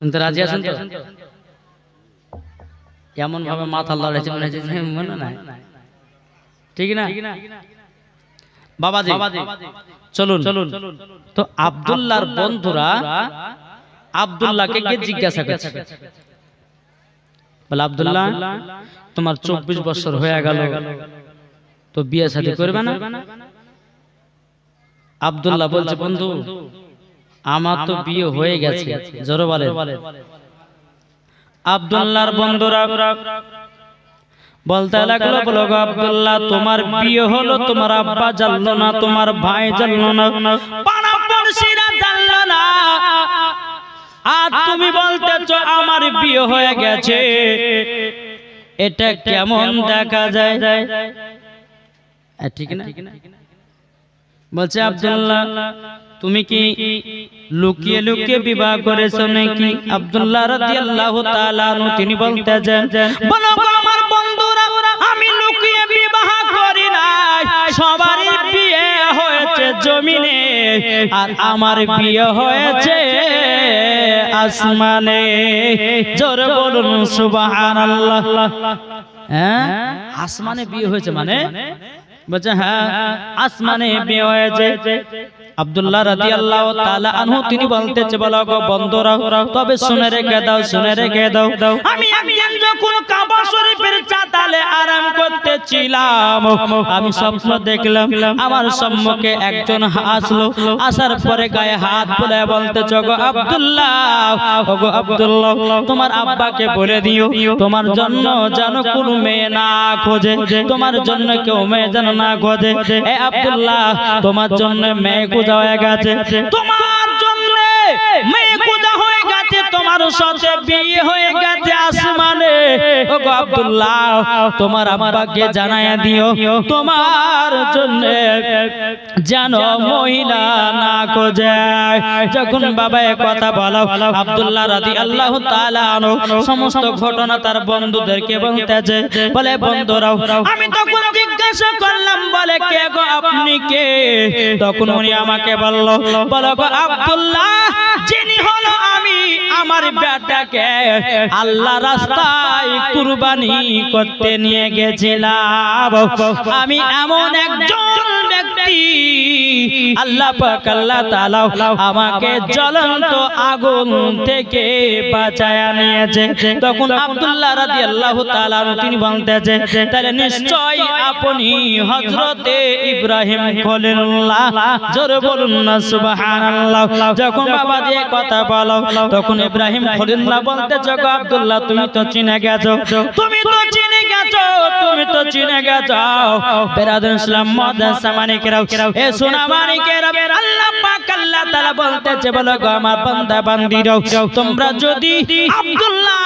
শুনতে রাজি আছেন তো? এমন ভাবে মাথা মনে হচ্ছে মনে নাই? ঠিক না? বাবাজি চলুন। চলুন। তো আব্দুল্লাহর বন্ধুরা আব্দুল্লাহকে গিয়ে জিজ্ঞাসা করছে। বলে আব্দুল্লাহ তোমার চব্বিশ বছর হয়ে গেল। তো বিয়ে শাদী করবে না? আব্দুল্লাহ বলছে বন্ধু আমার তো বিয়ে হয়ে গেছে জোরে বলে আব্দুল্লাহর বন্ধুরা বলতে লাগল বলো আব্দুল্লাহ তোমার বিয়ে হলো তোমার আব্বা জানলো না তোমার ভাই জানলো না পাড়া জানলো না। আর তুমি বলতেছো আমার বিয়ে হয়ে গেছে। এটা কেমন দেখা যায়? ঠিক না? বলছে আব্দুল্লাহ তুমি কি লুকিয়ে লুকিয়ে বিবাহ করেছ নাকি? আব্দুল্লাহ রাদিয়াল্লাহু তাআলা তিনি বলতেছেন বলো গো আমার বন্ধুরা আমি লুকিয়ে বিবাহ করি নাই। সবারই বিয়ে হয়েছে জমিনে আর আমার বিয়ে হয়েছে আসমানে। জোরে বলুন সুবহানাল্লাহ। হ্যাঁ? আসমানে বিয়ে হয়েছে মানে? বলছে হ্যাঁ আসমানে বিয়ে হয়েছে। আব্দুল্লাহ রাদিয়াল্লাহু তাআলা আনহু তিনি বলতেছে বলো গো বন্ধুরা তবে শুনে রেখে দাও শুনে রেখে দাও। আমি একদিন যখন কাবা শরীফের চাতালে আরাম করতেছিলাম আমি স্বপ্ন দেখলাম আমার সম্মুখে একজন আসলো আসার পরে গায়ে হাত বুলে বলতেছ গো আব্দুল্লাহ গো আব্দুল্লাহ তোমার আব্বাকে বলে দিও তোমার জন্য যেন কোনো মেয়ে না খোঁজে তোমার জন্য কেউ মেয়ে যেন না খোঁজে। এ আব্দুল্লাহ তোমার জন্য মেয়ে খোঁজা হয়ে গেছে। তোমার তোমার সাথে বিয়ে হয়ে গেছে আসমানে। ও আব্দুল্লাহ, তোমার আব্বাকে জানায়া দিও। তোমার জন্য যেন মহিলা না খোঁজে। যখন বাবা এ কথা বলো, আব্দুল্লাহ রাদি আল্লাহ সমস্ত ঘটনা তার বন্ধুদেরকে বলতেছে। বলে, বন্ধুরাও, আমি তখন জিজ্ঞাসা করলাম, বলে, কে গো আপনি কে? তখন উনি আমাকে বলল, বলো গো আব্দুল্লাহ, যিনি হলো আমি। আমার বেটাকে আল্লাহ রাস্তায় কুরবানি করতে নিয়ে গেছিলাম। আমি এমন একজন ব্যক্তি আল্লাহ পাক, আল্লাহ তাআলা আমাকে জ্বলন্ত আগুন থেকে বাঁচায়া নিয়েছে। তখন আব্দুল্লাহ রাদিয়াল্লাহু তাআলা তিনি বলতেছে, তাহলে নিশ্চয় আপনি হযরতে ইব্রাহিম খলিলুল্লাহ। জোরে বলুন না, সুবহানাল্লাহ। যখন বাবা দিয়ে কথা বলো, তখন ইব্রাহিম খলিলুল্লাহ বলতে গো আব্দুল্লাহ, তুমি তো চিনে গেছো। তুমি তো তুমি তো চিনে গেছো। ইসলাম এ আল্লাহ পাক আল্লাহ তাআলা বলতেছে, বলো গো আমার বান্দা বান্দিরাও তোমরা যদি আব্দুল্লাহ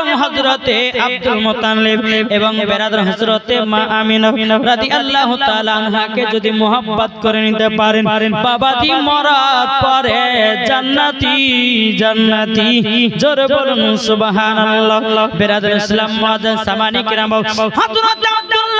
এবং হজরতে আব্দুল মোতালিব এবং বেরাদর হজরতে মা আমিন রাদি আল্লাহ তালাকে যদি মোহাম্মত করে নিতে পারেন, বাবাজি মরার পরে জান্নাতি জান্নাতি। জোরে বলুন সুবহানাল্লাহ। বেরাদর ইসলাম মাদান সামানি কিরাম হযরত আব্দুল্লাহ রাদিয়াল্লাহু তাআলা আনহু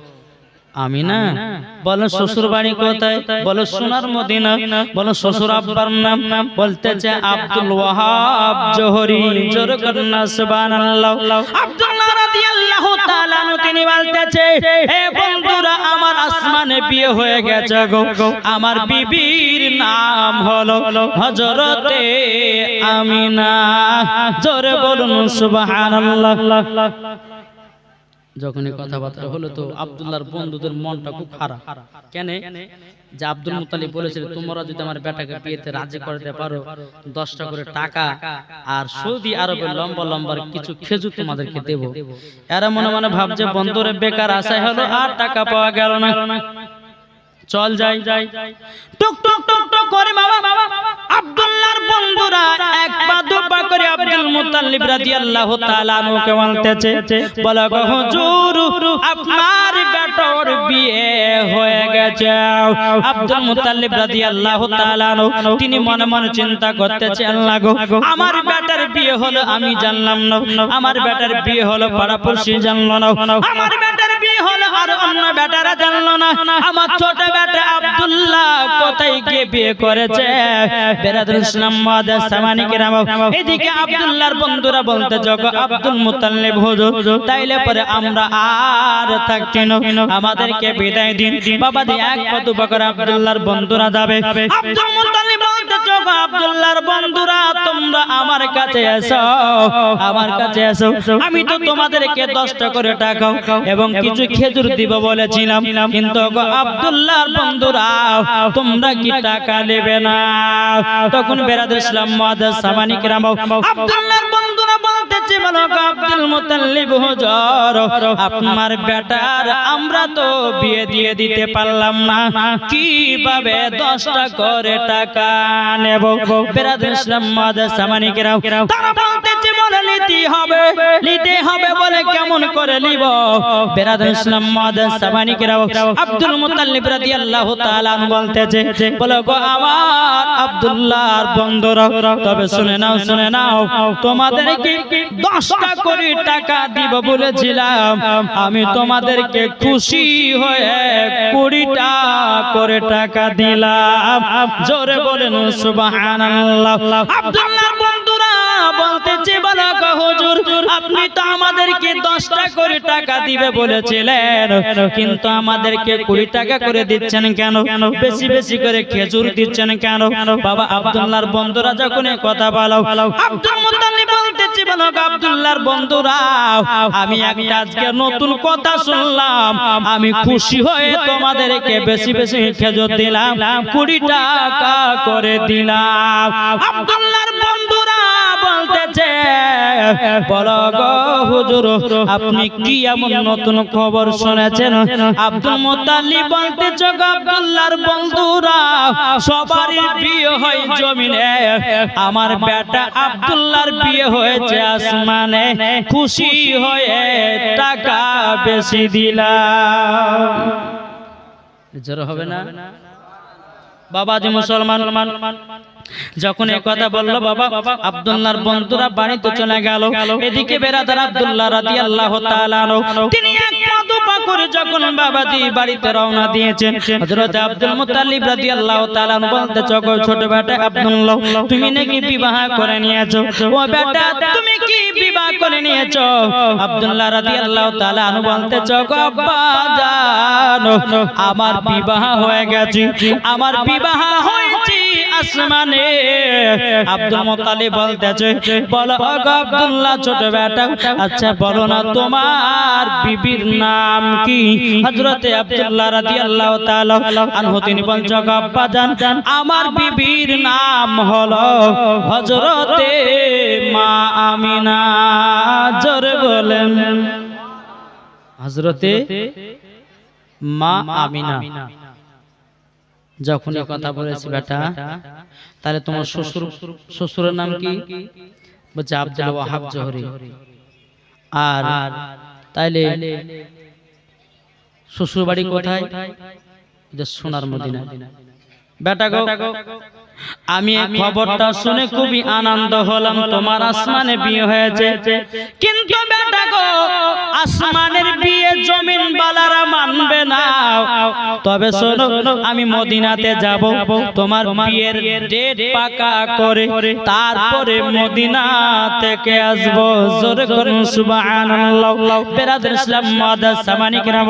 আমি না বলো শ্বশুর বাড়ি কোথায়? বলো সোনার মদিনা বলো শ্বশুর আব্বার নাম নাম বলতে বলতেছে আব্দুল ওয়াহাব জোহরি জোর কন্যা সুবহানাল্লাহ। আব্দুল্লাহ রাদিয়াল্লাহু তাআলা তিনি বলতেছে হে বন্ধুরা আমার আসমানে বিয়ে হয়ে গেছে গো। আমার বিবির নাম হলো হযরতে আমিনা। জোরে বলুন সুবহানাল্লাহ। যখনই কথাবার্তা হলো তো আবদুল্লাহর বন্ধুদের মনটা খুব খারাপ। কেন? যে আব্দুল মুতালিব বলেছিল তোমরা যদি আমার বেটাকে বিয়েতে রাজি করতে পারো দশটা করে টাকা আর সৌদি আরবে লম্বা লম্বা কিছু খেজুর তোমাদেরকে দেব। এরা মনে মনে ভাবছে বন্ধুরে বেকার আশায় হলো আর টাকা পাওয়া গেল না। চল যাই। যাই। টুক টুক টুক টুক করে বাবা আব্দুল্লাহ আব্দুল্লাহর বন্ধুরা এক পা দু পা করে আব্দুল মুতাল্লিব রাদিয়াল্লাহু তাআলা আনহুকে বলতেছে বলো গো হুজুর আপনার বেটার বিয়ে হয়ে গেছে। আব্দুল মুতাল্লিব রাদিয়াল্লাহু তাআলা তিনি মনে মনে চিন্তা করতেছে আল্লাহ গো আমার বেটার বিয়ে হলো আমি জানলাম না আমার বেটার বিয়ে হলো পাড়াপড়শি জানলো না। আমার বেটার হলো আর অন্য বেটারা জানলো না। আমার ছোট বেটা আব্দুল্লাহ কোথায় গিয়ে বিয়ে করেছে? বেরাদুল ইসলাম সামানি এদিকে আব্দুল্লাহর বন্ধুরা বলতে, জগ আব্দুল মুতাল্লিব হুজুর, তাইলে পরে আমরা আর থাকছি না। আমাদেরকে বিদায় দিন। বাবা দিয়ে এক পদ বকর আব্দুল্লাহর বন্ধুরা যাবে। আব্দুল মুতাল্লিব জগ আব্দুল্লাহর বন্ধুরা, তোমরা আমার কাছে এসো, আমার কাছে এসো। আমি তো তোমাদেরকে দশটা করে টাকা এবং কিছু খেজুর দিব বলেছিলাম। কিন্তু আব্দুল্লাহর বন্ধুরা, তোমরা কি টাকা নেবে না? তখন বেরাদ ইসলাম মাদার সামানিক রাম আব্দুল্লাহর বন্ধুরা বলতেছে আব্দুল মুতাল্লিব হুজুর, আপনার বেটার আমরা তো বিয়ে দিয়ে দিতে পারলাম না। কীভাবে দশটা করে টাকা নেব? বেরাদ ইসলাম মাদার সামানিক রাম তারা নিতে হবে নিতে হবে বলে কেমন করে নিব? ইসলাম সামানিক রাম আব্দুল রাদিয়াল্লাহু তাআলা বলতেছে, বলো গো আমার আব্দুল্লাহর বন্ধুরা, তবে শুনে নাও শুনে নাও, তোমাদেরকে দশটা করে টাকা দিব বলেছিলাম। আমি তোমাদেরকে খুশি হয়ে কুড়িটা করে টাকা দিলাম। জোরে বলেন সুবহানাল্লাহ। আব্দুল্লাহর বলতেছে বলো গো হুজুর, আপনি তো আমাদেরকে দশটা করে টাকা দিবে বলেছিলেন, কিন্তু আমাদেরকে কুড়ি টাকা করে দিচ্ছেন কেন? বেশি বেশি করে খেজুর দিচ্ছেন কেন? বাবা আব্দুল্লাহর বন্ধুরা যখন কথা বলো, আব্দুল মুতাল্লিব বলতেছি, বলো গো আব্দুল্লাহর বন্ধুরা, আমি একটা আজকে নতুন কথা শুনলাম, আমি খুশি হয়ে তোমাদেরকে বেশি বেশি খেজুর দিলাম, কুড়ি টাকা করে দিলাম। আব্দুল্লাহর বন্ধুরা বলতেছে বলো গো হুজুর, আপনি কি এমন নতুন খবর শুনেছেন? আব্দুল মুতাল্লিব বলতেছে গো, আব্দুল্লাহর বন্ধুরা, সবারই বিয়ে হয় জমিনে। আমার বেটা আব্দুল্লাহর বিয়ে হয়েছে আসমানে। খুশি হয়ে টাকা বেশি দিলাম। জোর হবে না? বাবা যে মুসলমান। যখন এই কথা বলল, বাবা, আব্দুল্লাহর বন্ধুরা বাড়িতে চলে গেল। এদিকে বেরাদার আব্দুল্লাহ রাদিয়াল্লাহু তাআলা তুমি নাকি বিবাহ করে নিয়েছো? বেটা, তুমি কি বিবাহ করে নিয়েছো? আব্দুল্লাহ বলতে আমার বিবাহ হয়ে গেছে। আমার বিবাহ আসমানে আব্দুল মুত্তালিব বলতেছে, বলো আব্দুল্লাহ ছোট বেটা আচ্ছা বলো না তোমার বিবির নাম কি? হযরতে আব্দুল্লাহ রাদিয়াল্লাহু তাআলা আনহু, তিনি বলছে আব্বা জান, আমার বিবির নাম হলো হযরতে মা আমিনা। জোরে বলেন। হযরতে মা আমিনা। যখন এই কথা বলেছি বেটা তাহলে তোমার শ্বশুর শ্বশুরের নাম কি? বলছে আব্দুল ওয়াহাব জহরি। আর তাইলে শ্বশুর বাড়ি কোথায়? যে সোনার মদিনা। বেটা গো আমি খবরটা শুনে খুবই আনন্দ হলাম। তোমার আসমানে বিয়ে হয়েছে। কিন্তু বেটা গো আসমানের বিয়ে জমিন বালারা মানবে না। তবে শোনো আমি মদিনাতে যাব। তোমার বিয়ের ডেট পাকা করে তারপরে মদিনা থেকে আসব। জোরে করুন সুবহানাল্লাহ। বেরাদার ইসলাম মাদার সামানিক রাম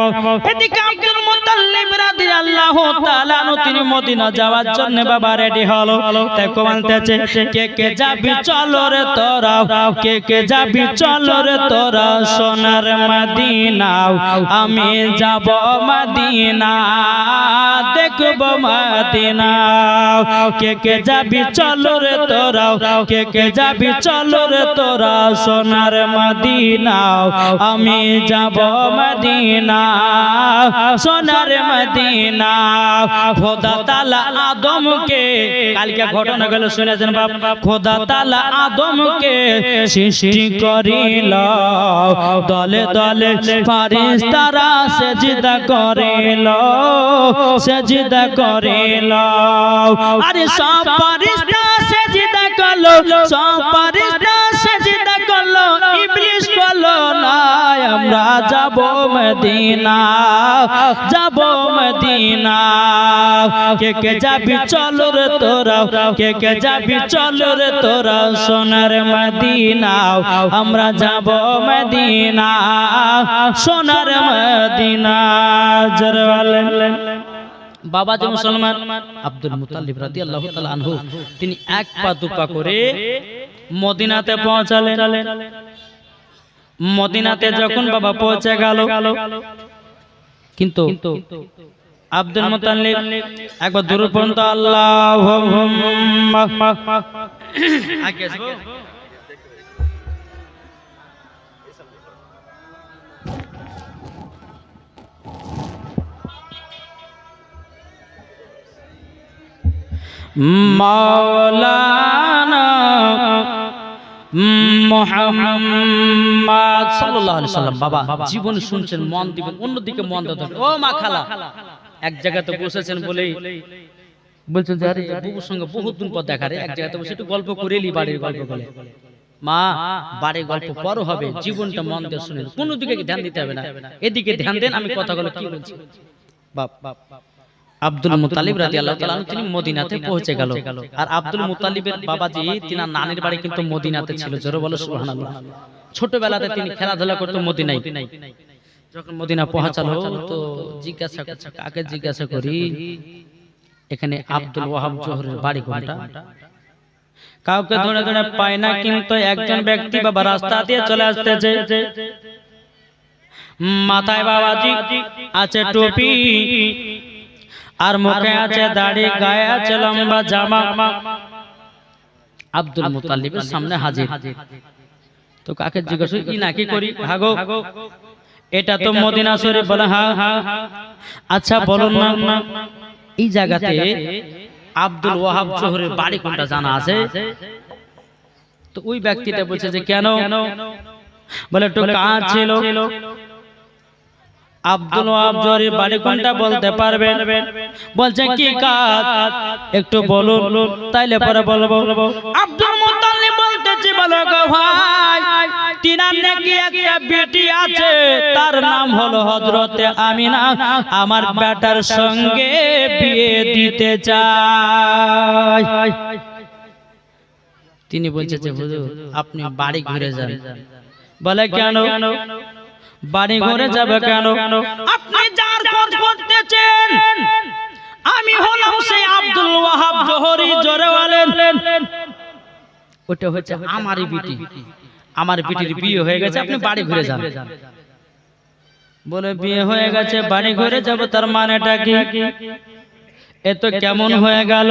এদিকে আব্দুল মুতাল্লিব রাদিয়াল্লাহু তাআলা তিনি মদিনা যাওয়ার জন্য বাবা রেডি হলো দেখো মানতেছে কে কে যাবি চলো রে তোরা কে কে যাবি চলো রে তোরা সোনার মদিনা আমি যাব মদিনা দেখব মদিনা কে কে যাবি চলো রে তোরা কে কে যাবি চলো রে তোরা সোনার মদিনা আমি যাব মদিনা সোনার মদিনা খোদা তালা আদমকে কালকে ঘটনা গেল, শুনেছেন বাপ? খোদা তালা আদমকে সৃষ্টি করিল। দলে দলে ফারিস্তারা সেজদা করিল। সেজদা করিল আরে সব ফারিস্তা সেজদা করল সব ফারিস্তা সেজদা করল ইবলিস করল না আমরা যাব মদিনা যাব মদিনা। কে কে যাবি চলো রে তোরা কে কে যাবি চলো রে তোরা সোনার মদিনা আমরা যাব মদিনা সোনার মদিনা। জরওয়ালেন বাবা যে মুসলমান আব্দুল মুতাল্লিব রাদিয়াল্লাহু তাআলা আনহু তিনি এক পা দুপা করে মদিনাতে পৌঁছালেন। মদিনাতে যখন বাবা পৌঁছে গেল কিন্তু আব্দুল মুতাল্লিব একবার দূর পর্যন্ত আল্লাহ আগে মাওলানা মোহাম্মদ সাল্লাল্লাহু আলাইহি বাবা, জীবন শুনছেন, মন দিবেন, অন্যদিকে মন দাও ও মা খালা, এক জায়গাতে বসেছেন বলেই বলছেন বুবুর সঙ্গে বহুত দিন পর দেখা রে, এক জায়গাতে বসে একটু গল্প করেলি বাড়ির গল্প করে মা, বাড়ির গল্প পর হবে, জীবনটা মন দিয়ে শুনেন কোনো দিকে ধ্যান দিতে হবে না? এদিকে ধ্যান দেন, আমি কথাগুলো কি বলছি? বাপ বাপ বাপ। আব্দুল মুতালিব তাআলা আনহু তিনি মদিনাতে পৌঁছে গেল। আর আব্দুল মুতালিবের বাবাজি তিনার নানির বাড়ি কিন্তু মদিনাতে ছিল জোরে বলো সুবহানাল্লাহ। ছোটবেলাতে তিনি খেলাধুলা করতো মদিনায়। যখন মদিনা পৌঁছালো তো জিজ্ঞাসা করছে কাকে জিজ্ঞাসা করি? এখানে আব্দুল ওয়াহাব জোহরের বাড়ি কোনটা? কাউকে ধরে ধরে পায় না কিন্তু একজন ব্যক্তি বাবা রাস্তা দিয়ে চলে আসতেছে। মাথায় বাবাজি আছে টুপি। আর মুখে আছে দাড়ি গায়ে আছে লম্বা জামা। আব্দুল মুতালিবের সামনে হাজির। তো কাকে জিজ্ঞাসা কি নাকি করি? হাগো এটা তো মদিনা শরীফ বলে হ্যাঁ হ্যাঁ। আচ্ছা বলুন না। এই জায়গাতে আব্দুল ওয়াহাব জোহরের বাড়ি কোনটা জানা আছে? তো ওই ব্যক্তিটা বলছে যে কেন? বলে একটু কাজ ছিল। আব্দুল জোহরের বাড়ি কোনটা বলতে পারবেন। বলছে কি কাজ? একটু বলুন। তাইলে পরে বলব। আব্দুল মুতাল্লিব বলতেছে বলো গো ভাই তিনার নাকি একটা বেটি আছে তার নাম হলো হযরতে আমিনা। আমার বেটার সঙ্গে বিয়ে দিতে চাই। তিনি বলছে যে হুজুর আপনি বাড়ি ঘুরে যান। বলে কেন? বাড়ি ঘরে যাবে কেন? আপনি যার খোঁজ করতেছেন? আমি হলাম সেই আব্দুল ওয়াহাব জোহরি জোরে বলেন। ওটা হচ্ছে আমারই বিটি। আমার বিটির বিয়ে হয়ে গেছে আপনি বাড়ি ঘুরে যান। বলে বিয়ে হয়ে গেছে বাড়ি ঘুরে যাব তার মানেটা কি? এ তো কেমন হয়ে গেল?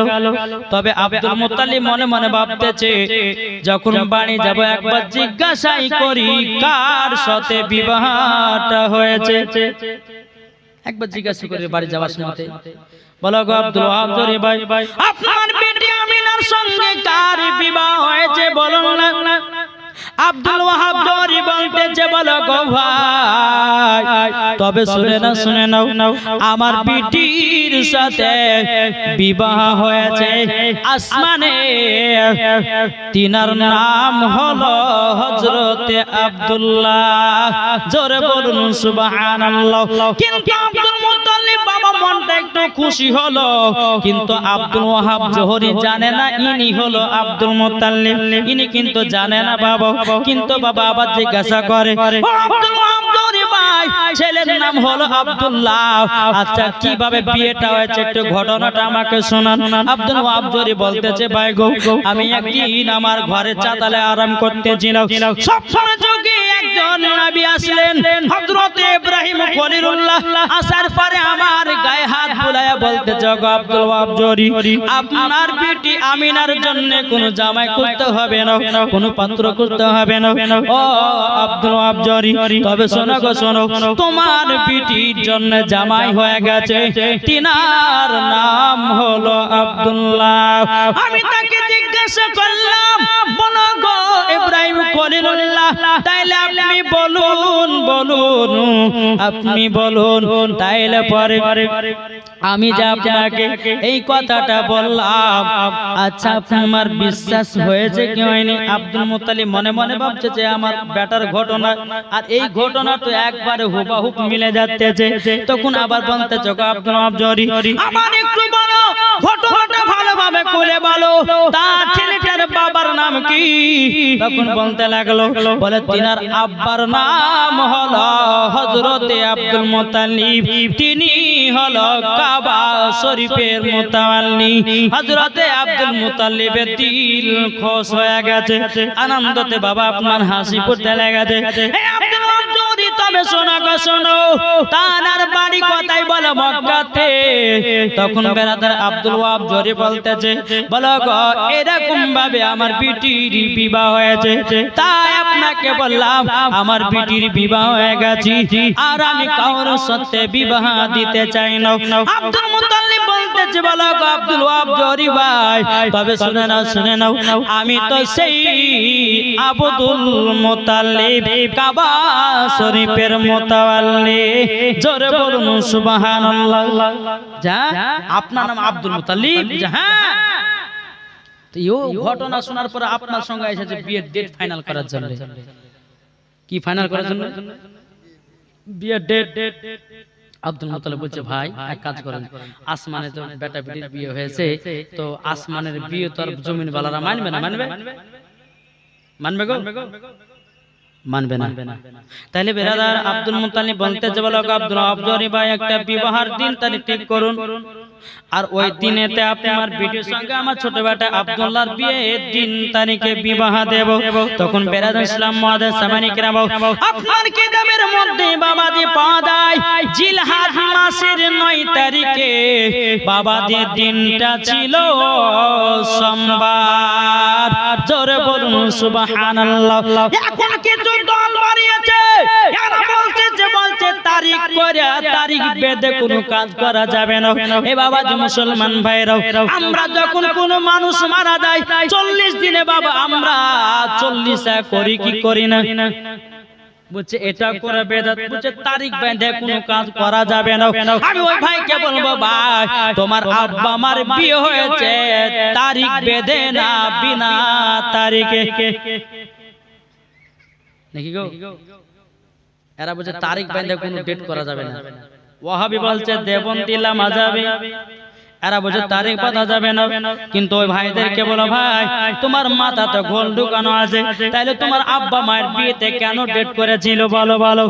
তবে আব্দুল মুত্তালিব মনে মনে ভাবতেছে যখন বাড়ি যাব একবার জিজ্ঞাসাই করি কার সাথে বিবাহটা হয়েছে? একবার জিজ্ঞাসা করি বাড়ি যাওয়ার সময় বলো গো আব্দুল জরি ভাই আপনার বেটি আমিনার সঙ্গে কার বিবাহ হয়েছে বলুন না। আব্দুল ওয়াহাব জরি বলতেছে, বলো গো ভাই, তবে শুনে না শুনে নাও, আমার বিটির সাথে বিবাহ হয়েছে আসমানে। তিনার নাম হলো হযরতে আব্দুল্লাহ। জোরে বলুন, সুবহানাল্লাহ। কিন্তু আব্দুল খুশি হলো। কিন্তু আব্দুল ওয়াহাব জোহরি জানে না, ইনি হলো আব্দুল মুত্তালিব ইনি কিন্তু জানে না বাবা। কিন্তু বাবা আবার জিজ্ঞাসা করে আব্দুল ওয়াহাব জোহরি ভাই, ছেলের নাম হলো আব্দুল্লাহ। আচ্ছা কীভাবে বিয়েটা হয়েছে? একটু ঘটনাটা আমাকে শোনান। আব্দুল ওয়াহাব জোহরি বলতেছে, ভাই গো, আমি একদিন আমার ঘরে চাতালে আরাম করতেছিলাম। সব সময় নবী আসলেন। হযরত ইব্রাহিম খলিলুল্লাহ আসার পরে আমার গায়ে হাত বুলায়া বলতে, জগ আব্দুল জরি, আপনার আমিনার জন্য জামাই করতে হবে না পাত্র করতে হবে না। ও আব্দুল জরি, তবে শোনো গো, শোনো, তোমার বেটির জন্য জামাই হয়ে গেছে। তিনার নাম হলো আব্দুল্লাহ। আমি তাকে জিজ্ঞাসা করলাম, বলো গো ইব্রাহিম খলিলুল্লাহ, তাইলে আপনি বলুন বলুন আপনি বলুন তাইলে পরে আমি যে আপনাকে এই কথাটা বললাম আচ্ছা আমার বিশ্বাস হয়েছে কি হয়নি? আব্দুল মুতালিব মনে মনে ভাবছে যে আমার বেটার ঘটনা আর এই ঘটনা তো একবারে হুবাহুব মিলে যাচ্ছে তখন আবার বলতে চোখ আব্দুল আবজরি আমার একটু বলো ঘটনাটা ভালোভাবে খুলে বলো। তার ছেলেটার বাবার নাম কি? তখন বলতে লাগল, বলে তিনার আব্বার নাম হলো হযরতে আব্দুল মুতালিব। তিনি হলো কাবা শরীফের মুতাওয়াল্লি হযরতে আব্দুল মুতালিবের দিল খুশ হয়ে গেছে। আনন্দতে বাবা আপনার হাসি ফুটতে লেগেছে। আব্দুল তবে শোনা গো, শোনো। তানার বাড়ি কথাই বলো, মক্কাতে? তখন বেড়াদার আব্দুল ওয়াব জোরে বলতেছে বলো গো এরকম ভাবে আমার বিটির বিবাহ হয়েছে। তাই আপনাকে বললাম আমার বিটির বিবাহ হয়ে গেছে। আর আমি কারোর সত্যে বিবাহ দিতে চাই না। আব্দুল মুতাল্লিব বলতেছে বলো আব্দুল ওয়াহাব জরি ভাই তবে শুনে নাও শুনে নাও আমি তো সেই আব্দুল মুতাল্লিব কাবা শরীফের মোতাওয়াল্লি। জোরে বলুন সুবহানাল্লাহ। যা আপনার নাম আব্দুল মুতাল্লিব হ্যাঁ। তো ইও ঘটনা শোনার পরে আপনার সঙ্গে এসেছে বিয়ের ডেট ফাইনাল করার জন্য। কি ফাইনাল করার জন্য? বিয়ের ডেট আব্দুল মুতালিব বলছে ভাই এক কাজ করেন। আসমানে তো বেটা বেটির বিয়ে হয়েছে তো আসমানের বিয়ে তো আর জমিন বালারা মানবে না মানবে মানবে গো? মানবে না তাহলে বেরাদার আব্দুল মুতালিব বলতে যে বলো আব্দুল আব্দুল ভাই একটা বিবাহের দিন তারিখ ঠিক করুন আর ওই দিনেতে আপনার বিটির সঙ্গে আমার ছোট বেটা আব্দুল্লাহর বিয়ে দিন তারিখে বিবাহ দেব তখন বেরাদার ইসলাম মহাদেব সামানি কিরাম আপনার কিতাবের মধ্যে বাবাজি পাওয়া যায় জিলহাজ মাসের নয় তারিখে বাবাজির দিনটা ছিল সোমবার জোরে বলুন সুবহানাল্লাহ এখন কিছু দল বাড়িয়েছে এরা বলছে যে বলছে তারিখ করে তারিখ বেঁধে কোনো কাজ করা যাবে না। এ বাবা যে মুসলমান ভাইরাও আমরা যখন কোনো মানুষ মারা যায়, চল্লিশ দিনে বাবা, আমরা চল্লিশ করি কি করি না? বলছে, এটা করে বেদাত বলছে, তারিখ বেঁধে কোনো কাজ করা যাবে না। আমি ওই ভাইকে বলব, ভাই, তোমার আব্বা আমার বিয়ে হয়েছে, তারিখ বেঁধে না বিনা তারিখে। নাকি গো? এরা বলছে তারিখ বেঁধে কোনো ডেট করা যাবে না। ওয়াহাবি বলছে দেবন্তিলা মাজাবে। এরা বলছে তারিখ বাঁধা যাবে না। কিন্তু ওই ভাইদেরকে বলো ভাই তোমার মাথা তো গোল ঢুকানো আছে। তাইলে তোমার আব্বা মায়ের বিয়েতে কেন ডেট করেছিল? বলো বলো।